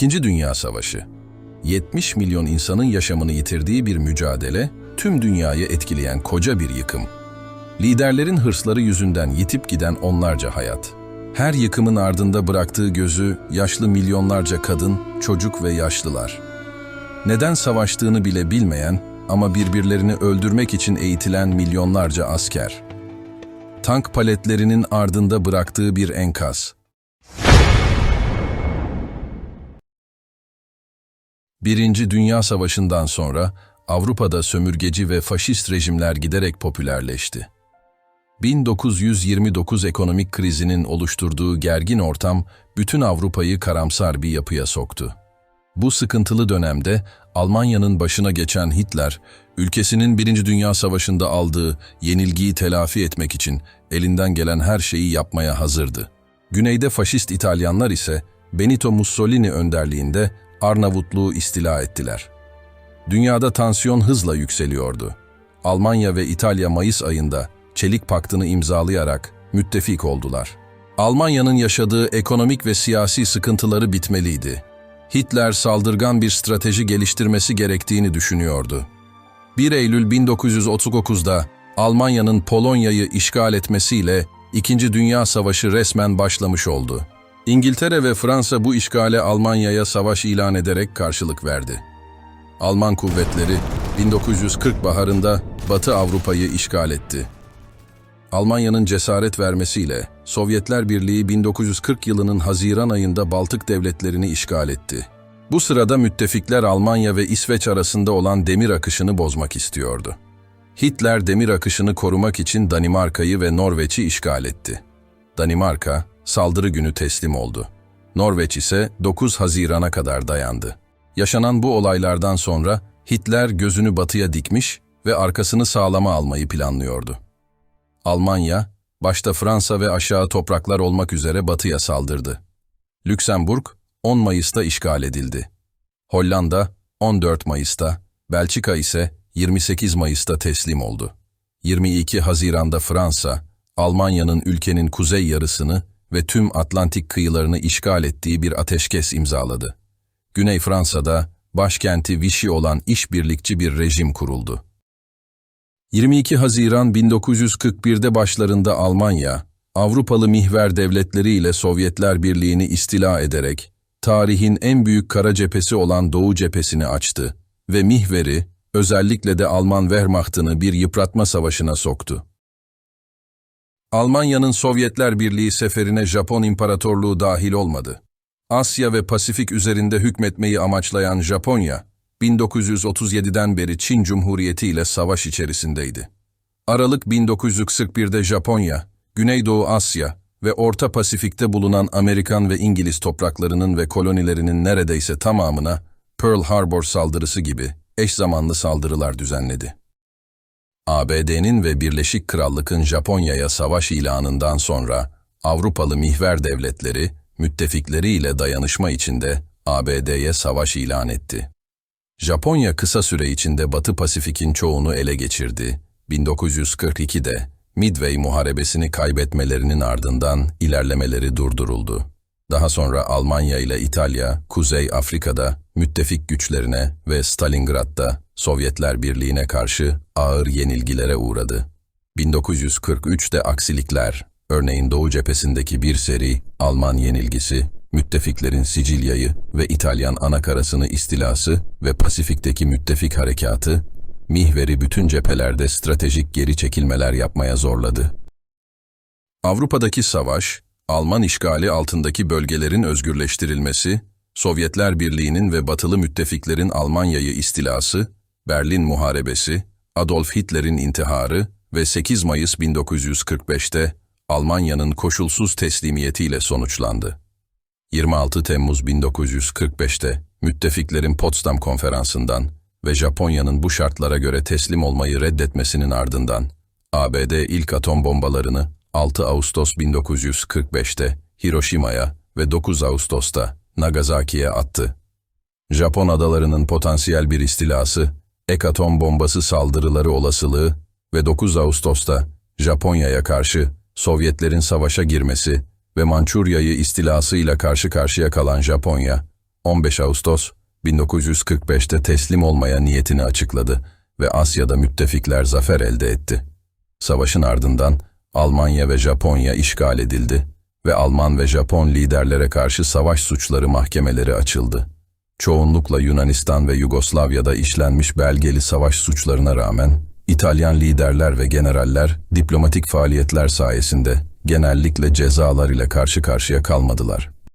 İkinci Dünya Savaşı 70 milyon insanın yaşamını yitirdiği bir mücadele, tüm dünyayı etkileyen koca bir yıkım. Liderlerin hırsları yüzünden yitip giden onlarca hayat. Her yıkımın ardında bıraktığı gözü yaşlı milyonlarca kadın, çocuk ve yaşlılar. Neden savaştığını bile bilmeyen ama birbirlerini öldürmek için eğitilen milyonlarca asker. Tank paletlerinin ardında bıraktığı bir enkaz. Birinci Dünya Savaşı'ndan sonra Avrupa'da sömürgeci ve faşist rejimler giderek popülerleşti. 1929 ekonomik krizinin oluşturduğu gergin ortam bütün Avrupa'yı karamsar bir yapıya soktu. Bu sıkıntılı dönemde Almanya'nın başına geçen Hitler, ülkesinin Birinci Dünya Savaşı'nda aldığı yenilgiyi telafi etmek için elinden gelen her şeyi yapmaya hazırdı. Güneyde faşist İtalyanlar ise Benito Mussolini önderliğinde Arnavutluğu istila ettiler. Dünyada tansiyon hızla yükseliyordu. Almanya ve İtalya Mayıs ayında Çelik Paktı'nı imzalayarak müttefik oldular. Almanya'nın yaşadığı ekonomik ve siyasi sıkıntıları bitmeliydi. Hitler saldırgan bir strateji geliştirmesi gerektiğini düşünüyordu. 1 Eylül 1939'da Almanya'nın Polonya'yı işgal etmesiyle İkinci Dünya Savaşı resmen başlamış oldu. İngiltere ve Fransa bu işgale Almanya'ya savaş ilan ederek karşılık verdi. Alman kuvvetleri 1940 baharında Batı Avrupa'yı işgal etti. Almanya'nın cesaret vermesiyle Sovyetler Birliği 1940 yılının Haziran ayında Baltık devletlerini işgal etti. Bu sırada müttefikler Almanya ve İsveç arasında olan demir akışını bozmak istiyordu. Hitler demir akışını korumak için Danimarka'yı ve Norveç'i işgal etti. Danimarka saldırı günü teslim oldu. Norveç ise 9 Haziran'a kadar dayandı. Yaşanan bu olaylardan sonra Hitler gözünü batıya dikmiş ve arkasını sağlama almayı planlıyordu. Almanya, başta Fransa ve aşağı topraklar olmak üzere batıya saldırdı. Lüksemburg 10 Mayıs'ta işgal edildi. Hollanda 14 Mayıs'ta, Belçika ise 28 Mayıs'ta teslim oldu. 22 Haziran'da Fransa, Almanya'nın ülkenin kuzey yarısını ve tüm Atlantik kıyılarını işgal ettiği bir ateşkes imzaladı. Güney Fransa'da başkenti Vichy olan işbirlikçi bir rejim kuruldu. 22 Haziran 1941'de başlarında Almanya, Avrupalı mihver devletleri ile Sovyetler Birliği'ni istila ederek tarihin en büyük kara cephesi olan Doğu cephesini açtı ve mihveri, özellikle de Alman Wehrmacht'ını bir yıpratma savaşına soktu. Almanya'nın Sovyetler Birliği seferine Japon İmparatorluğu dahil olmadı. Asya ve Pasifik üzerinde hükmetmeyi amaçlayan Japonya, 1937'den beri Çin Cumhuriyeti ile savaş içerisindeydi. Aralık 1941'de Japonya, Güneydoğu Asya ve Orta Pasifik'te bulunan Amerikan ve İngiliz topraklarının ve kolonilerinin neredeyse tamamına Pearl Harbor saldırısı gibi eş zamanlı saldırılar düzenledi. ABD'nin ve Birleşik Krallık'ın Japonya'ya savaş ilanından sonra Avrupalı mihver devletleri müttefikleriyle dayanışma içinde ABD'ye savaş ilan etti. Japonya kısa süre içinde Batı Pasifik'in çoğunu ele geçirdi. 1942'de Midway Muharebesini kaybetmelerinin ardından ilerlemeleri durduruldu. Daha sonra Almanya ile İtalya, Kuzey Afrika'da müttefik güçlerine ve Stalingrad'da Sovyetler Birliği'ne karşı ağır yenilgilere uğradı. 1943'te aksilikler, örneğin Doğu cephesindeki bir seri Alman yenilgisi, müttefiklerin Sicilya'yı ve İtalyan anakarasını istilası ve Pasifik'teki müttefik harekatı, mihveri bütün cephelerde stratejik geri çekilmeler yapmaya zorladı. Avrupa'daki savaş, Alman işgali altındaki bölgelerin özgürleştirilmesi, Sovyetler Birliği'nin ve batılı müttefiklerin Almanya'yı istilası, Berlin Muharebesi, Adolf Hitler'in intiharı ve 8 Mayıs 1945'te Almanya'nın koşulsuz teslimiyetiyle sonuçlandı. 26 Temmuz 1945'te müttefiklerin Potsdam Konferansı'ndan ve Japonya'nın bu şartlara göre teslim olmayı reddetmesinin ardından ABD ilk atom bombalarını 6 Ağustos 1945'te Hiroşima'ya ve 9 Ağustos'ta Nagasaki'ye attı. Japon adalarının potansiyel bir istilası, ek bombası saldırıları olasılığı ve 9 Ağustos'ta Japonya'ya karşı Sovyetlerin savaşa girmesi ve Mançurya'yı istilasıyla karşı karşıya kalan Japonya, 15 Ağustos 1945'te teslim olmaya niyetini açıkladı ve Asya'da müttefikler zafer elde etti. Savaşın ardından Almanya ve Japonya işgal edildi ve Alman ve Japon liderlere karşı savaş suçları mahkemeleri açıldı. Çoğunlukla Yunanistan ve Yugoslavya'da işlenmiş belgeli savaş suçlarına rağmen İtalyan liderler ve generaller diplomatik faaliyetler sayesinde genellikle cezalar ile karşı karşıya kalmadılar.